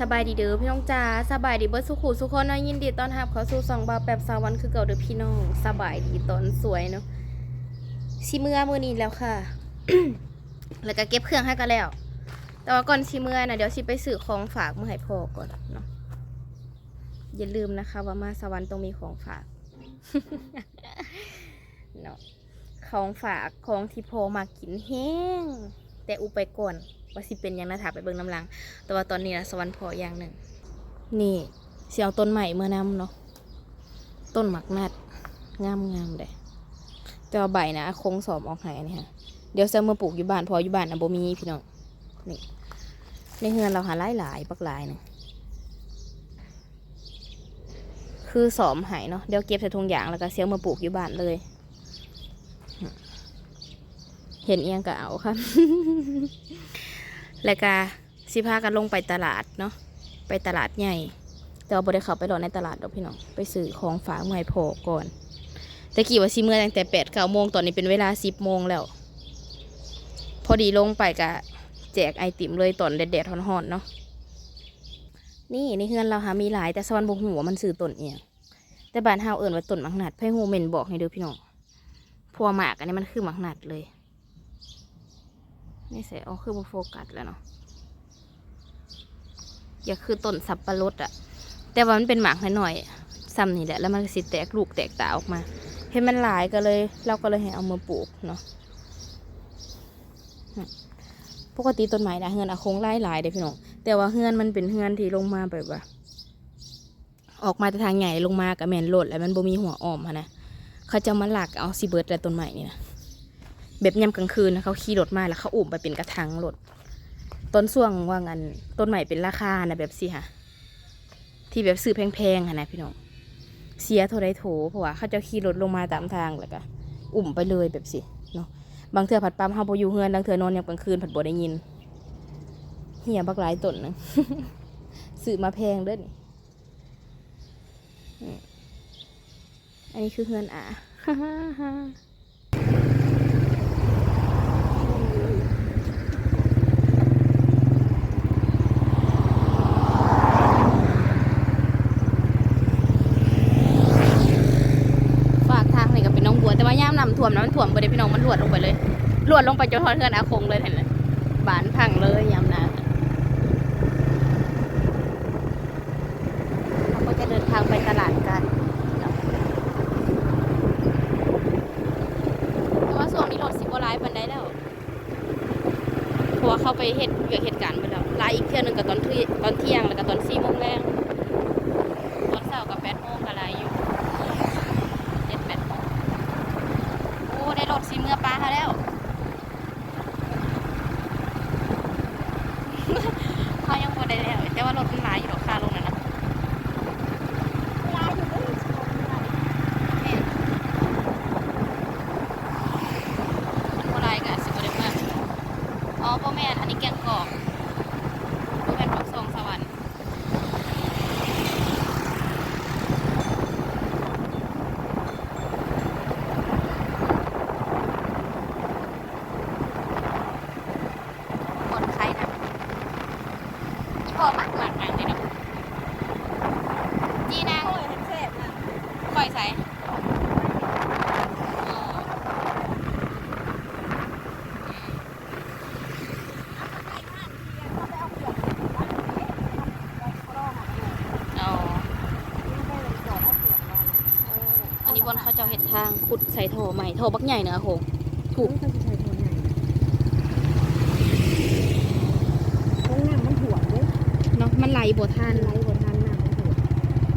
สบายดีเด้อพี่น้องจ๋าสบายดีเบิดสุขุสุขคนนาะยินดีต้อนรับเขาสู่สองบาแบบสาวันคือเก่าเด้อพี่น้องสบายดีตอนสวยเนาะชิเมื่อมือนี้แล้วค่ะ แล้วก็เก็บเครื่องให้กันแล้ว แต่ว่าก่อนชิเมื่อนะเดี๋ยวชิไปซื้อของฝากมาให้พ่อก่อนเนาะอย่าลืมนะคะ ว่ามาสวรรค์ต้องมีของฝากเนาะของฝากของที่พ่อมากินแห้ง แต่อุไปก่อนว่าสิเป็นยังนะถาไปเบิ่งน้ำลัง แต่ว่าตอนนี้นะสวรรค์พออย่างหนึ่ง นี่เสียงต้นใหม่เมื่อนำเนาะต้นหมักนัดงามงามเลยแต่ว่าใบนะคงสอบออกหายนี่ฮะเดี๋ยวเซลมาปลูกอยู่บ้านพออยู่บ้านอนะบ่มีพี่น้องนี่ในเฮือนเราหาหลายหลายปักหลายหนึงคือสอมหายเนาะเดี๋ยวเก็บใส่ถุงยางแล้วก็เซลมาปลูกอยู่บ้านเลย เห็นเอียงก็เอาครับแล้วก็สิพากันลงไปตลาดเนาะไปตลาดใหญ่ แต่ว่าบ่ได้เขาไปรอในตลาดดอกพี่น้องไปซื้อของฝากมาใหม่พอก่อนแต่กี้ว่าสิเมื่อตั้งแต่แปดเก้าโมงตอนนี้เป็นเวลาสิบโมงแล้ว พอดีลงไปกะแจกไอติมเลยตอนแดดๆร้อนๆเนาะนี่ในเฮือนเราหามีหลายแต่สวรรค์บกหัวมันซื้อต้นเอียงแต่บ้านเฮาเอิ้นว่าต้นมักนัดไพ่ฮูเมนบอกให้เด้อพี่น้องพัวหมากอันนี้มันคือมักนัดเลย นี่ใส่เอาคือโฟกัสแล้วเนาะอย่าคือต้นสับปะรดอะแต่ว่ามันเป็นหมากหน่อยๆซ้ำนี่แหละแล้วมันก็สิแตกลูกแตกตาออกมา เห็นมันหลายก็เลย เราก็เลยให้เอามาปลูกเนาะปกติต้นไม้นะเฮือนอะคงไล่หลายเด้พี่น้องแต่ว่าเฮือนมันเป็นเฮือนที่ลงมาแบบว่า ออกมาแต่ทางใหญ่ลงมากับแมนโลดแล้วมันบ่มีหัวอ้อมนะเขาจะมาหลักเอาซีเบิร์ดและต้นไม้นี่นะ แบบยามกลางคืนนะเขาขี่รถมาแล้วเขาอุ้มไปเป็นกระถางรถต้นส่วงว่างันต้นใหม่เป็นราคานะแบบสิค่ะ ที่แบบซื้อแพงๆค่ะนะพี่น้องเสียเท่าไรโถเพราะว่าเขาจะขี่รถลงมาตามทางแล้วก็อุ่มไปเลยแบบสิเนาะบางเทื่อผัดปั๊มเฮาบ่อยู่เฮือนบางเทื่อนอนยามกลางคืนผัดบ่ได้ยินเหียบักหลายต้นนึงซื้อมาแพงเด้อนี่ยอันนี้คือเฮือนอะ ฝากทางนี่ก็เป็นน้องบัวแต่ว่าย่ามนำ ท่วมนะมันท่วมไปเลยพี่น้องมันรวดลงไปเลยรวดลงไปจนทอดเทือนอาคงเลยเห็นเลยบานพังเลยยามนาเราก็จะเดินทางไปตลาดกันเนาะแต่ว่าส่วนนี้รถสิบร้ายปันได้แล้วเพราะว่าเข้าไปเหตุเกิดเหตุการณ์ไปแล้วลายอีกเที่ยวหนึ่งกับตอนที่ตอนเที่ยงแล้วก็ตอนสี่โมงแรงตอนเช้ากับแปดโมงกับลายอยู่ เจ็ดแปดโมงโอ้ได้รถสีเมื่อปลาเขาแล้ว เขายังบ่ ได้แล้วแต่ว่ารถมันหลายอยู่หรอกคาลงนั่นนะแม่นมันบ่หลายก็อาจสิบ่ได้มากอ๋อบ่แม่นอันนี้แกงกอกบ่แม่นปักซองสวรรค์ คนไข้นะอีพอมากมากมากเลยเนาะจีนางคอยใส่อ๋ออ๋ออันนี้บนเขาเจะเห็ ดทางขุดใส่โถใหม่โถบักใหญ่เนอะโหถูกต้องน้ำมันถ่วงเด้เนาะมันไหลบวทานไหลบนทานน้ำมันถ่วง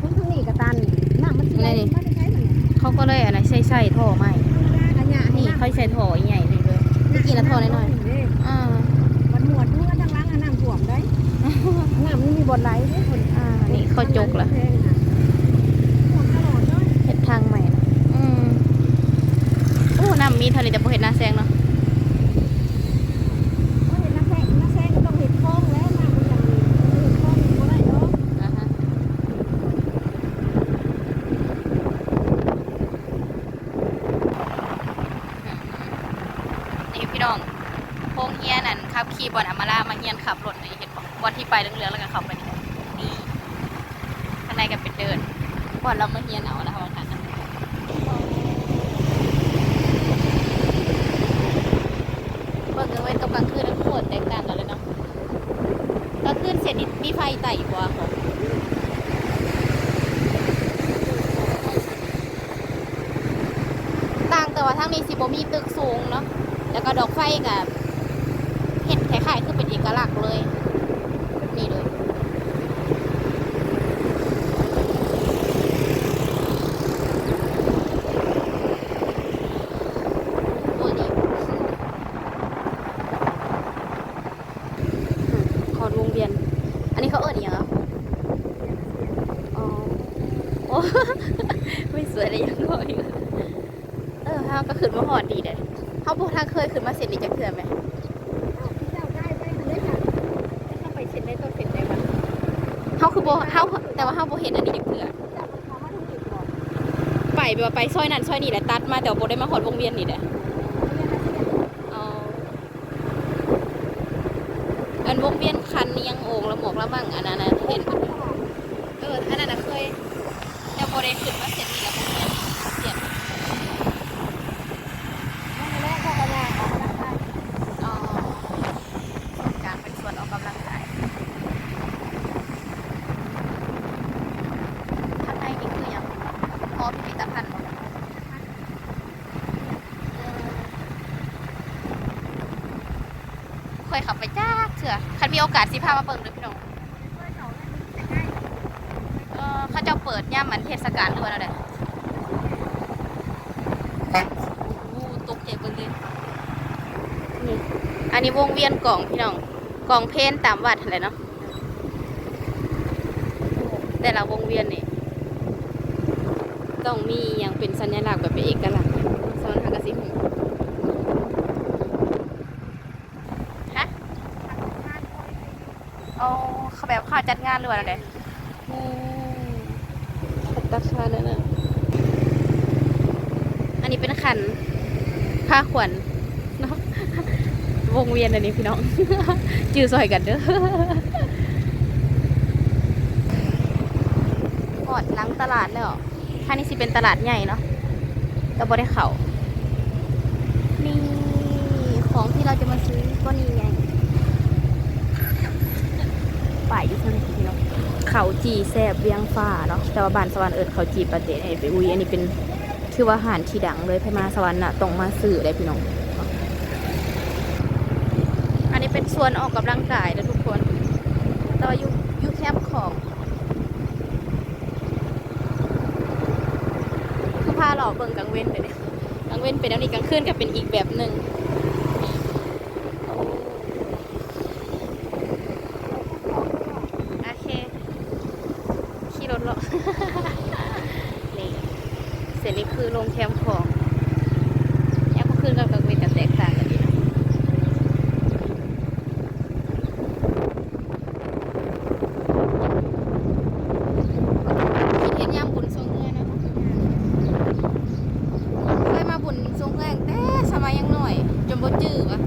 ทั้งทั้งนี้กระตันน้ำมันสิไหลมันจะใช้มันเนี่ยเขาก็เลยอะไรใส่ใส่โถใหม่อันเนี้ยนี่เขาใส่โถใหญ่เลยเลยเมื่อกี้นะโถน้อยๆอ่ามันหมวดดูกันทางล่างน้ำถ่วงได้น้ำมันมีบนไหลเด้คนอ่านี่เขาจกละ แพงน่ะถ่วงตลอดเนาะ เห็ดทางใหม่นะอืมโอ้น้ำ มีเท่านี้แต่พอเห็ดหน้าแซงเนาะเห็นน้ำแพงน้ำแซงก็ต้องเห็ดคลองแล้วน้ำมันจะมีเห็ดคลองก็ได้เนาะอ่าฮะนี่พี่น้องโพงเฮียนั่นขับขี่บอลอามาล่ามาเฮียนขับรถนี่เห็นบอกบอลที่ไปเรื่องๆแล้วก็ขับไปนี่ข้างในก็เป็นเดินก่อนเรามาเฮียนเอาแล้วค่ะนะเบิ่งเอาไว้ต กลางคืนโคตรแตกต่างกันเลยเนาะกลางคืนเสียนิดมีไฟไต่กว่าค่ะต่างแต่ว่าทั้งนี้สิบมีตึกสูงเนาะแล้วก็ดอกไฟกับเห็ดคล้ายๆคือเป็นเอกลักษณ์เลย นี่เลย ตัวนี้ขอดวงเวียน อันนี้เขาเอิญอย่างอะอ๋อโอ้ ไม่สวยเลยยังรออยู่เออห้าก็ ขึ้นมาหอดดีเด้เขาพวกทางเคยขึ้นมาเสร็จนี่จะเถื่อไหมเจ้าได้ได้เลยค่ะถ้าไปเซ็นได้ต้องเซ็นได้บ้างเขาคือโบเขาแต่ว่าเขาโบเห็นอันนี้จะเถื่อจับเขามาทางอีกบอกไปแบบว่าไปซอยนั้นซอยนี้แหละตัดมาแต่ว่าโบได้มาหอดวงเวียนนี่แหละเอาอันวงเวียนคันนี้ยังโอ่งแล้วหมวกแล้วมั่งอันนั้นนะเห็นเอออันนั้นนะเคยแต่โบได้ขึ้นมาเสร็จนี่แล้ววงเวียนเสียบ แรกก็กระยาออกกำลังกาย อ๋อการเป็นส่วนออกกำลังกายข้างในนี่คืออย่างหอพิพิธภัณฑ์บ่ เขับไปจ้าเถื่อคันมีโอกาสสิพามาเบิ่งเด้อพี่น้องเออเขาเจะเปิดย่ามมันเทศกาลหรือว่าอะไรอู้ตกใจเบิ่งเลยนี่อันนี้วงเวียนกล่องพี่น้องกล่องเพนตามวัดอะไรเนาะแต่ละวงเวียนนี่ต้องมีอย่างเป็นสัญลักษณ์แบบเป็นเอกลักษณ์สอนทางกสิหงฮะเอา เขาแบบค่าจัดงานหรือว่าอะไรอืมตัดชาเนี่ยนะอันนี้เป็นขันค่าขวัญเนาะวงเวียนอันนี้พี่น้อง จื้อซอยกันเด้อหอดหลังตลาดแล้วท่านี้สิเป็นตลาดใหญ่เนาะแต่บ่ได้เขานี่ของที่เราจะมาซื้อก็นี่ไง ป่ายอยู่ทางนี้พี่น้องเขาจีแซบเวียงฟ้าเนาะแต่ว่าบ้านสวรรค์เอิดเขาจีประเทศไอ้ไปอุ้ยอันนี้เป็นคือว่าอาหารที่ดังเลยไปมาสวรรค์น่ะต้องมาซื้อได้พี่น้อง อันนี้เป็นส่วนออกกำลังกายนะทุกคนแต่ว่าอยู่อยู่แคบของคือพาหล่อเบิ่งกลางเว้นเดี๋ยวนี้กลางเว้นเป็นแล้วนี่กลางคืนก็เป็นอีกแบบหนึ่งนี่โอเคขี่ รถหรอกนี่เสร็จนี่คือลงแคมป์ของก็คืนกับกลางเว้นกันแตกต่างกันดีนะ คิดเห็นยามบุญทรงเงยนะเคยมาบุญทรงเงยแต่สมัยยังหน่อย จนบ่จื้อวะ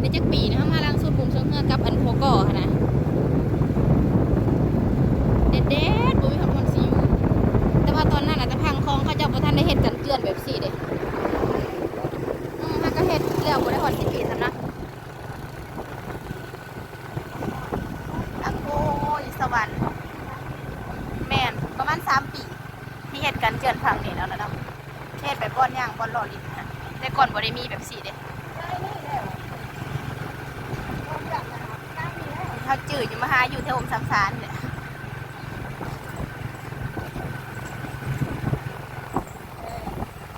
ในจักปีนะมาล้างสุดบุญทรงเงยกับอันโพก่อค่ะนะเด็ดเด็ดบ่มีคำคนสิอยู่แต่ว่าตอนนั้นอาจจะพังคลองเขาเจ้าบ่ทันได้ เฮ็ดกันเกลื่อนแบบสี่เด้อืมมันก็เฮ็ดแล้วบ่ได้ฮอดสิปีซั่นนะอังโกยสวรรค์แม่นประมาณสามปี ที่เหตุการณ์เจือนพังนี่แล้วนะเนาะเหตุไปป้อนย่างป้อนหล่อลิ้นนะแต่ก่อนบ่ได้มีแบบสีเด้เขาจืดอยู่มาหาอยู่เทวงสามสารเนี่ย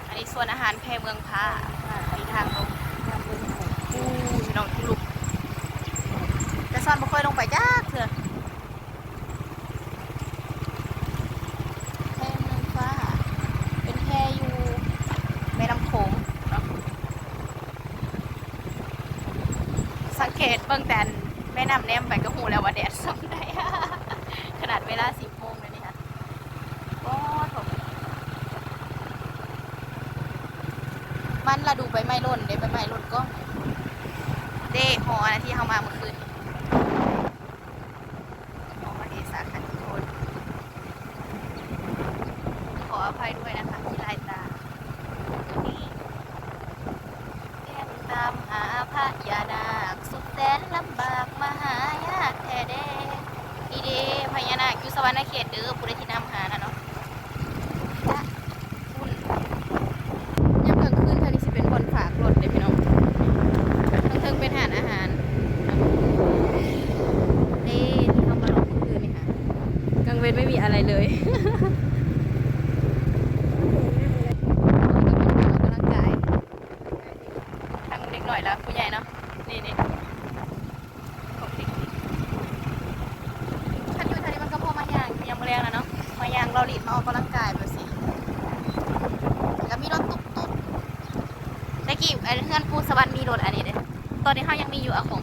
อันนี้ ส่วนอาหารแพเมืองพามีทางลงอู้พี่น้องทุลุกแต่ซ่อนบ่ค่อยลงไปจ้าเถื่อแพเมืองฟ้าเป็นแพอยู่แม่น้ำโขงสังเกตเบื้องแต่นแม่น้ำแนมไปก็หูแล้วว่าแดดส่องได้ขนาดเวลาสิบโม มันระดูใบไม้ร่นเด้ใบไม้ร่นก็เด้หอนะที่เขามาเมื่อคืนหอมอสาคันทุคนขออภัยด้วยนะคะที่ลายตาตัวนี้แก้มตามหาพระยานาคสุดแสนลำบากมหายากแท้เด้นี่เด้พญานาคอยู่สวรรค์เขตเด้อผู้ใดที่นำหานะ ย่างยังไม่แรงนะเนาะมยางเราหลีดมาออกกำลังกายแบบสิแล้วมีรถตุ๊กตุ๊กตะกี้ไอ้เพื่อนปูสวรรค์มีรถอันนี้เด้ตอนนี้เขายังมีอยู่อะของ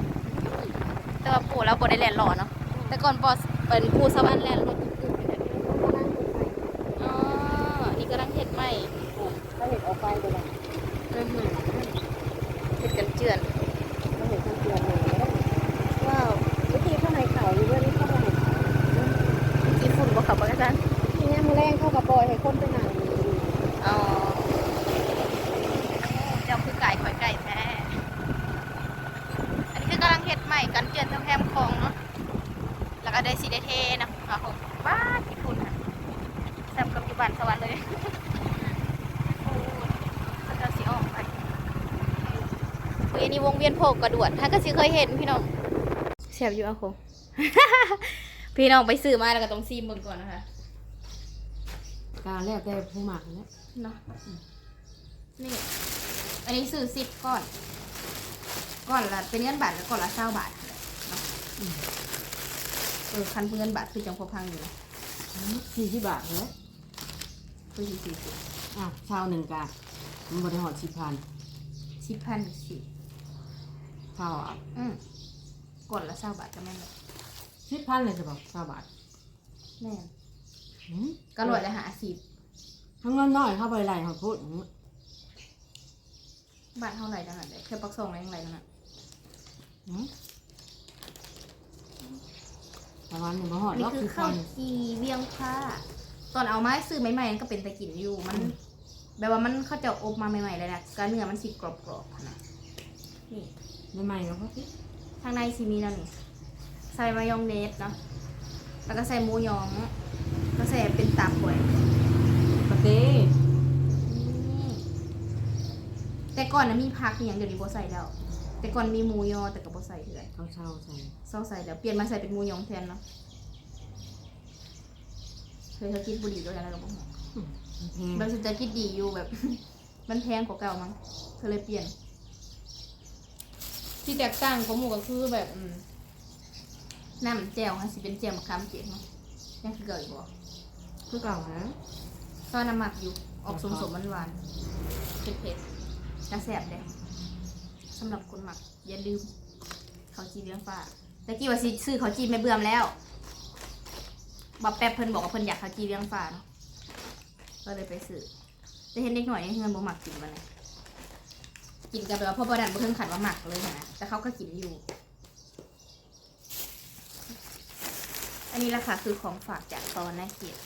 แต่ว่าปูแล้วปูได้แลนด์หล่อเนาะ แต่ก่อนปอเป็นปูสวรรค์แลนรถตุ๊กตุ๊กอยู่เนี่ยอ๋อนี่กำลังเห็ดใหม่ เขาเห็นออกไปเลยนะ อื้อหือ เห็ดกันเจือนเขาเห็นทางเตือนเลยว้าววิธีเข้าในเขาอยู่ด้วยนี่เข้ามาในเขาจีฝุ่นบ่ขับบ่อาจารย์ทีนี้มือแรงเข้ากับปล่อยให้คนไปหนังอ๋อเจ้าคือไก่ข่อยไก่แท้อันนี้คือกำลังเฮ็ดใหม่กันเจือนทั้งแคมคลองเนาะแล้วก็ได้สีได้เทนะค่ะผมว้าญี่ปุ่นค่ะแซ่บกับอยู่บ้านสวรรค์เลย โอ้แล้วก็สีออกไป เวยนี่วงเวียนโพกกระดวดถ้าก็สิเคยเห็นพี่น้องแซ่บอยู่อะคงพี่น้องไปซื้อมาแล้วก็ต้องซีมเบิ่งก่อนนะคะการแล้วแต่ผู้หมักนะเนาะนี่ อันนี้ซื้อสิบก้อนก้อนละเป็นเงินบาทแล้วก้อนละเศร้าบาทเนาะเออคันเป็นเงินบาทคือจังพอพังอยู่นะสี่สิบบาทเหรอคือสี่สี่สิบอะชาวหนึ่งกามันบริหารสิบพันสิบพันสิ บชาวอะอืมก้อนละเศร้าบาทก็แม่นเลยสิบพันเลยจะบอกชาวบาทแม่นหืมก็ลอยละหาสิบทั้งนั้นน้อยเข้าไปไรเขาพูดหืมบาทเท่าไหร่จังหันเลยแค่ปักซองอะไรยังไงนั่นน่ะหืมประมาณหนึ่งบริหารนี่รอบคือสิบข้าพัวนจีเวียงผ้าตอนเอาไม้ซื้อใหม่ๆมันก็เป็นตะกินอยู่มันอืมแบบว่ามันเขาจะอบมาใหม่ๆเลยนะกระเนื้อมันสิกรอบๆนะนี่ ใหม่ๆแล้วก็คิดข้างในซีมีนั่นนี่ใส่มายองเนสเนาะแล้วก็ใส่หมูยองก็ใส่เป็นตับหวยปกตินี่แต่ก่อนนะมีผักอหย่างเดี๋ยวนี้บ่ใส่แล้ว แต่ก่อนมีหมูยอแต่ก็บ่ใส่เลยเขาเช่าใส่เศร้าใส่แล้วเปลี่ยนมาใส่เป็นหมูยองแทนเนาะเคยเธอกินบุหรี่ด้วยอะไรกับบ่ฮู้อืมมันแพงแบบสุดจะคิดดีอยู่แบบ มันแพงกว่าเก่ามั้งเธอเลยเปลี่ยน ที่แตกต่างของหมูก็คือแบบอืมน้ำแจ่วค่ะสิเป็นแจ่วมะขามเปียกเนาะยังคือเก่าอีกบ่คือเก่านะซอยน้ำหมักอยู่ออกสมสมหวานหวานๆเผ็ดๆกระแสบเลยสำหรับคนหมักอย่าลืมเขาวจีเลี้ยงฟ้าตะกี้ว่าสิซื้อเขาวจีไม่เบื่อมแล้วบับแป๊บเพิ่นบอกว่าเพิ่นอยากเขาวจีเลี้ยงฟ้าเนาะก็เลยไปซื้อจะเห็นเด็กหน่อยในเฮือนบ่หมักกินมันเลย กินกันแบบว่าพ่อประดันบ่เพิ่งขันว่าหมักเลยนะแต่เขาก็กินอยู่ อันนี้แหละค่ะคือของฝากจากตอนนาเกียรติ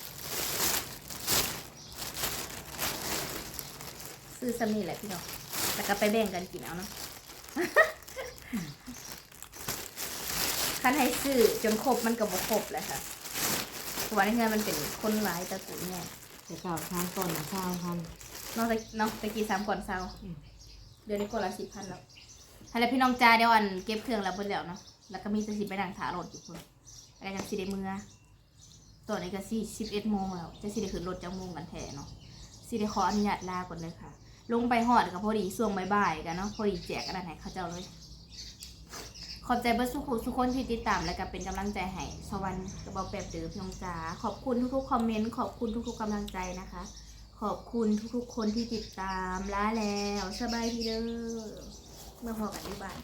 ซื้อซ้ำนี่แหละพี่น้องแล้วก็ไปแบ่งกันกินเอาเนาะคันให้ซื้อจนครบมันก็บ่ครบแหละค่ะเพราะว่าในเฮือนมันเป็นคนหลายตระกูลเนี่ย แต่เก่าทางก่อนนะเช่าพัน นอกจากนอกตะกี้สามก่อนเศร้า อืม เดี๋ยวนี้ก่อนละสิบพันแล้วให้แล้วพี่น้องจ้าเดี๋ยวอันเก็บเครื่องแล้วเบิ่แล้วเนาะ แล้วก็มีจะสิไปนั่งถารถอยู่คนแล้วก็จังสิได้เมื่อตอนนี้ก็สี่สิบเอ็ดโมงแล้ว จะสิได้ขึ้นรถจังโมงกันแท้เนาะสิได้ขออนุญาตลาก่อนเลยค่ะ ลงไปหอดกับพอดีช่วงบ่ายๆกันเนาะ พอดีแจกกระดาษให้เขาเจ้าเลย ขอบใจเบิร์สุขุทุกคนที่ติดตามและก็เป็นกำลังใจให้สวรรค์กระเบาแปบเดือพี่น้องจ๋าขอบคุณทุกๆคอมเมนต์ ขอบคุณทุกๆกำลังใจนะคะ ขอบคุณทุกๆคนที่ติดตามล้าแล้ว สบายดีเด้อเมื่อพอกันที่บ้าน